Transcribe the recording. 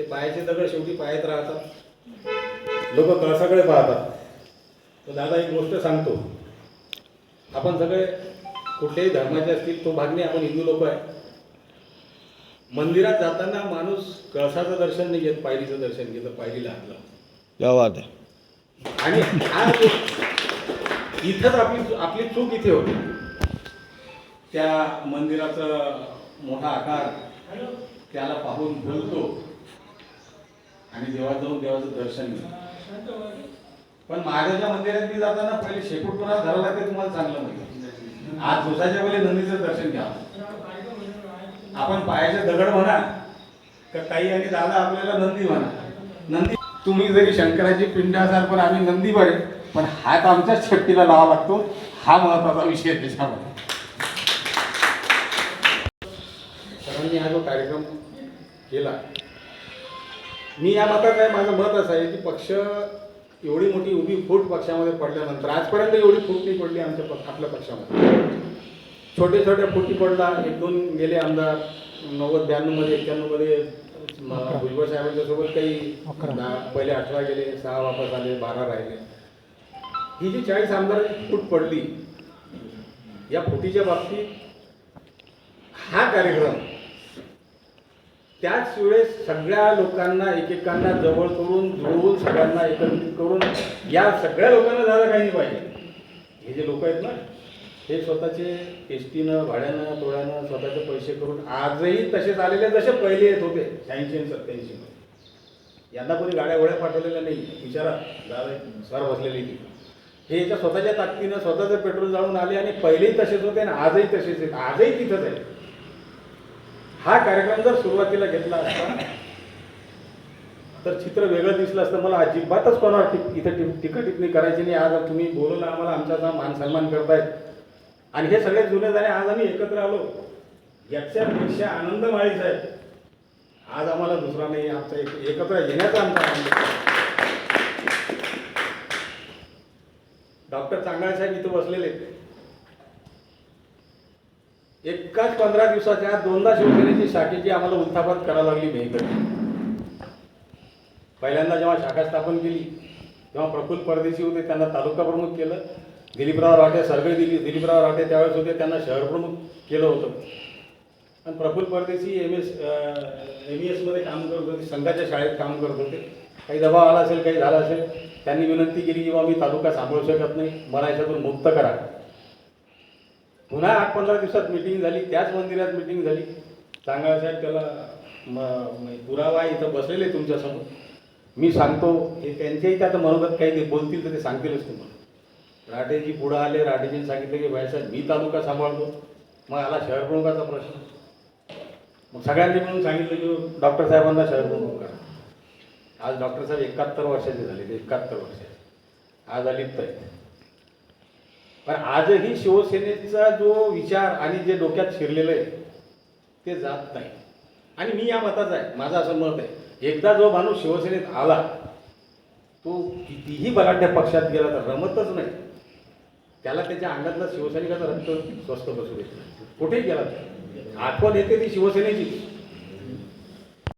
ते पायाचे दगड शेवटी पायात राहतात. लोक कळसाकडे पाहतात. तर दादा एक गोष्ट सांगतो. आपण सगळे कुठल्याही धर्माचे असतील तो भाग नाही आपण हिंदू लोक आहे. मंदिरात जाताना माणूस कळसाचं दर्शन नाही घेत पायरीचं दर्शन घेतं पायरीला बात है आणि जो इथंच आपली आपली चूक इथे होती. त्या मंदिराचं मोठा आकार त्याला पाहून बोलतो. आणि देवात जाऊन देवाचं दर्शन घेतो पण महाराजा मंदिरात मी जाताना पहिले शेपूट कोणाला धरावं लागते तुम्हाला चांगलं माहिती आज दिवसाच्या वेळी नंदीचं दर्शन घ्यावं आपण पायाचे दगड म्हणा तर काही आणि दादा आपल्याला नंदी म्हणा. नंदी तुम्ही जरी शंकराची पिंड असाल पण आम्ही नंदी बरे पण हात आमच्याच शेपटीला लावा लागतो. हा महत्त्वाचा विषय आहे त्याच्यामध्ये. सरांनी हा जो कार्यक्रम केला मी या मतात आहे माझं मत असं आहे की पक्ष एवढी मोठी उभी फूट पक्षामध्ये पडल्यानंतर आजपर्यंत एवढी फूट नाही पडली आमच्या पक्ष आपल्या पक्षामध्ये. छोटे छोटे फुटी पडला एक दोन गेले आमदार नव्वद ब्याण्णवमध्ये एक्क्याण्णवमध्ये भुजबळ साहेबांच्या सोबत काही पहिले अठरा गेले सहा वापस आले बारा राहिले. ही जी चाळीस आमदारांची फूट पडली या फुटीच्या बाबतीत हा कार्यक्रम त्याच वेळेस सगळ्या लोकांना एकेकांना जवळ करून जुळवून सगळ्यांना एकत्रित करून या सगळ्या लोकांना झालं काही नाही पाहिजे. हे जे लोक आहेत ना हे स्वतःचे एस टीनं भाड्यानं टोळ्यानं स्वतःचे पैसे करून आजही तसेच आलेले जसे पहिले येत होते शहाऐंशी आणि सत्याऐंशी यांना कोणी गाड्या गोळ्या पाठवलेल्या नाही. विचारा दादा सर बसलेली ती. हे याच्या स्वतःच्या ताकदीनं स्वतःचं पेट्रोल जाळून आले आणि पहिलेही तसेच होते आणि आजही तसेच आहेत. आजही तिथंच आहे हा कार्यक्रम जर सुरुवातीला घेतला असता तर चित्र वेगळं दिसलं असतं. मला अजिबातच कोणावर टिक इथं टिप टिकट टिप्पणी करायची नाही. आज तुम्ही बोलवलं आम्हाला आमचा मान सन्मान करतायत. आणि हे सगळे जुने जाणे आज आम्ही एकत्र आलो. याच्यापेक्षा आनंद माळीच आहे. आज आम्हाला दुसरा नाही. आमचा एक- एकत्र येण्याचा आमचा आनंद डॉक्टर चांगळे साहेब इथं बसलेले आहेत. एकाच पंधरा दिवसाच्या दोनदा शिवसेनेची शाखेची आम्हाला उत्थापन करायला लागली भेकर पहिल्यांदा जेव्हा शाखा स्थापन केली तेव्हा प्रफुल्ल परदेशी होते त्यांना तालुका प्रमुख केलं. दिलीपराव राठे सर्वे दिली दिलीपराव राठे त्यावेळेस होते त्यांना शहर प्रमुख केलं होतं. आणि Praful Pardeshi M S M S एसमध्ये काम करत होते संघाच्या शाळेत काम करत होते. काही दबाव आला असेल काही झाला असेल त्यांनी विनंती केली की बाबा मी तालुका सांभाळू शकत नाही मला याच्यातून मुक्त करा. पुन्हा आठ पंधरा दिवसात मिटिंग झाली त्याच मंदिरात मिटिंग झाली. चांगला साहेब त्याला म- पुरावा इथं बसलेले तुमच्यासमोर मी सांगतो हे त्यांच्याही त्यात मनोगत काही ते बोलतील तर ते सांगतीलच तुम्हाला. राठेजी पुढं आले राठेजीने सांगितलं की भाईसाहेब मी तालुका सांभाळतो. मग आला शहर प्रमुखाचा प्रश्न. मग सगळ्यांनी मिळून सांगितलं की डॉक्टर साहेबांना शहर प्रमुख करा. आज डॉक्टर साहेब एकाहत्तर वर्षाचे झाले ते एकाहत्तर वर्षाचे. आज अलिप्त आहेत. पण आजही शिवसेनेचा जो विचार आणि जे डोक्यात शिरलेलं आहे ते जात नाही. आणि मी या मताचा आहे. माझं असं मत आहे. एकदा जो माणूस शिवसेनेत आला तो कितीही बलाढ्य पक्षात गेला तर रमतच नाही. त्याला त्याच्या अंगातलं शिवसैनिकाचा रक्त स्वस्त बसू देत कुठेही गेला आठवण येते ती शिवसेनेची.